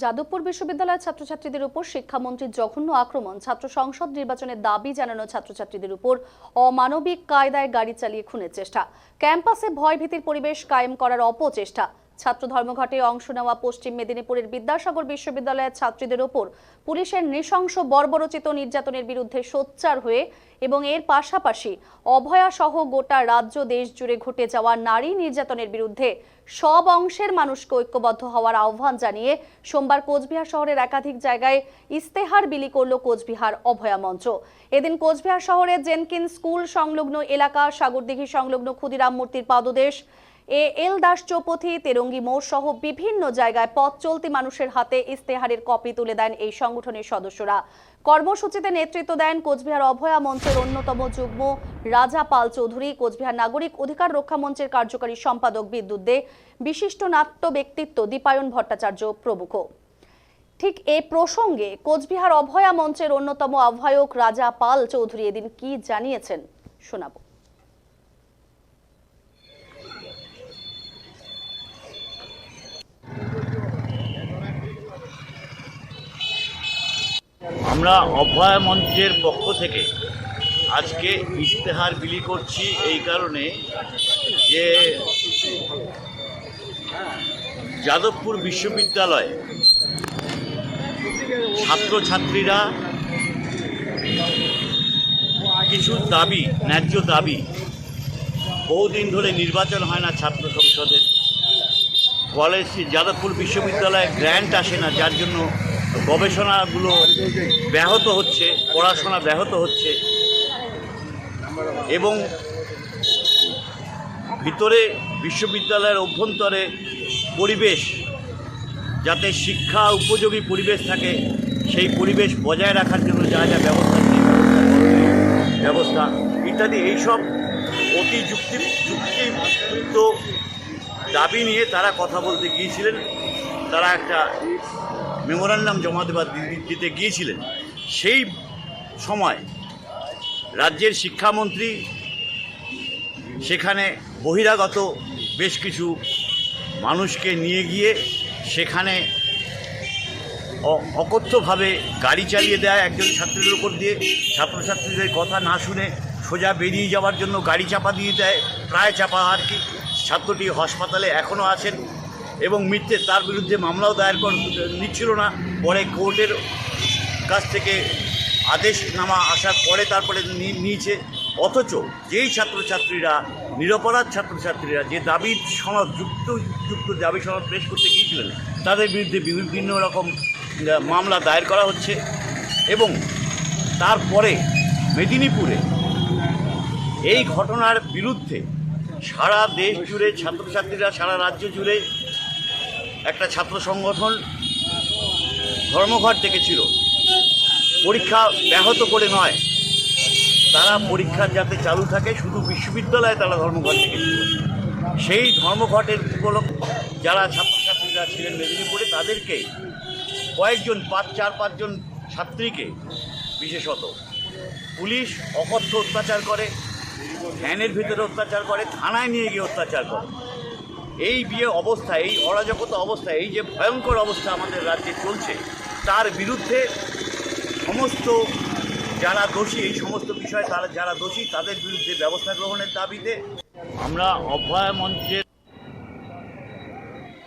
যাদবপুর বিশ্ববিদ্যালয়ের ছাত্রছাত্রীদের উপর শিক্ষামন্ত্রীর জঘন্য আক্রমণ। ছাত্র সংসদ নির্বাচনের দাবি জানানো ছাত্রছাত্রীদের উপর অমানবিক কায়দায় গাড়ি চালিয়ে খুনের চেষ্টা। ক্যাম্পাসে ভয়ভীতির পরিবেশ কায়েম করার অপচেষ্টা। ছাত্র ধর্মঘটে অংশ নেওয়া পশ্চিম মেদিনীপুরের বিদ্যাসাগর বিশ্ববিদ্যালয়ের ছাত্রীদের ওপর পুলিশের নৃশংস বর্বরচিত নির্যাতনের বিরুদ্ধে সোচ্চার হয়ে এবং এর পাশাপাশি অভয়া সহ গোটা রাজ্য দেশ জুড়ে ঘটে যাওয়া নারী নির্যাতনের বিরুদ্ধে সব অংশের মানুষকে ঐক্যবদ্ধ হওয়ার আহ্বান জানিয়ে সোমবার কোচবিহার শহরের একাধিক জায়গায় ইস্তেহার বিলি করল কোচবিহার অভয়া মঞ্চ। এদিন কোচবিহার শহরের জেনকিন স্কুল সংলগ্ন এলাকা, সাগরদিঘি সংলগ্ন ক্ষুদিরাম মূর্তির পাদদেশ এ এল দাস চৌপথি, তেরঙ্গি মোড় সহ বিভিন্ন জায়গায় পথ চলতি মানুষের হাতে ইস্তেহারের কপি তুলে দেন এই সংগঠনের সদস্যরা। কর্মসূচিতে নেতৃত্ব দেন কোচবিহার অভয়া মঞ্চের অন্যতম যুগ্ম রাজা পাল চৌধুরী, কোচবিহার নাগরিক অধিকার রক্ষা মঞ্চের কার্যকারী সম্পাদক বিদ্যুৎ দে, বিশিষ্ট নাট্য ব্যক্তিত্ব দীপায়ন ভট্টাচার্য প্রমুখ। ঠিক এ প্রসঙ্গে কোচবিহার অভয়া মঞ্চের অন্যতম আহ্বায়ক রাজা পাল চৌধুরী এদিন কি জানিয়েছেন শোনাবো। আমরা অভয় মঞ্চের পক্ষ থেকে আজকে ইশতেহার বিলি করছি এই কারণে যে যাদবপুর বিশ্ববিদ্যালয় ছাত্রছাত্রীরা কিছু দাবি, ন্যায্য দাবি, বহুদিন ধরে নির্বাচন হয় না ছাত্র সংসদের। কলেজ যাদবপুর বিশ্ববিদ্যালয়ে গ্র্যান্ট আসে না, যার জন্য গবেষণাগুলো ব্যাহত হচ্ছে, পড়াশোনা ব্যাহত হচ্ছে এবং ভিতরে বিশ্ববিদ্যালয়ের অভ্যন্তরে পরিবেশ, যাতে শিক্ষা উপযোগী পরিবেশ থাকে, সেই পরিবেশ বজায় রাখার জন্য যা যা ব্যবস্থা ব্যবস্থা, ইত্যাদি, এইসব অতি যুক্তি, যুক্তিযুক্ত দাবি নিয়ে তারা কথা বলতে গিয়েছিলেন। তারা একটা মেমোরান্ডাম জমা দেওয়ার দি- দিতে গিয়েছিলেন। সেই সময় রাজ্যের শিক্ষামন্ত্রী সেখানে বহিরাগত বেশ কিছু মানুষকে নিয়ে গিয়ে সেখানে অকথ্যভাবে গাড়ি চালিয়ে দেয় একজন ছাত্রীর উপর দিয়ে। ছাত্রছাত্রীদের কথা না শুনে সোজা বেরিয়ে যাওয়ার জন্য গাড়ি চাপা দিয়ে দেয়, প্রায় চাপা আর কি। ছাত্রটি হাসপাতালে এখনও আছেন। এবং মিথ্যে তার বিরুদ্ধে মামলাও দায়ের কর নিচ্ছিল না। পরে কোর্টের কাছ থেকে আদেশ নামা আসার পরে তারপরে নিয়েছে। অথচ যেই ছাত্রছাত্রীরা, নিরপরাধ ছাত্রছাত্রীরা যে দাবি সনদ, যুক্ত যুক্ত দাবি সনদ পেশ করতে গিয়েছিলেন, তাদের বিরুদ্ধে বিভিন্ন রকম মামলা দায়ের করা হচ্ছে এবং তারপরে মেদিনীপুরে এই ঘটনার বিরুদ্ধে সারা দেশ জুড়ে, ছাত্রছাত্রীরা সারা রাজ্য জুড়ে একটা ছাত্র সংগঠন ধর্মঘট ডেকেছিল পরীক্ষা ব্যাহত করে নয়। তারা পরীক্ষার যাতে চালু থাকে, শুধু বিশ্ববিদ্যালয়ে তারা ধর্মঘট ডেকেছিল সেই ধর্মঘটের উপলক্ষে যারা ছাত্রছাত্রীরা ছিলেন মেদিনীপুরে, তাদেরকে কয়েকজন, পাঁচ, চার, পাঁচজন ছাত্রীকে বিশেষত পুলিশ অকথ্য অত্যাচার করে, ভ্যানের ভিতরে অত্যাচার করে, থানায় নিয়ে গিয়ে অত্যাচার করে। এই বিয়ে অবস্থায় এই অরাজকতা অবস্থায় এই যে ভয়ঙ্কর অবস্থা আমাদের রাজ্যে চলছে, তার বিরুদ্ধে সমস্ত যারা দোষী, এই সমস্ত বিষয়ে তারা যারা দোষী, তাদের বিরুদ্ধে ব্যবস্থা গ্রহণের দাবিতে আমরা অভয় মঞ্চের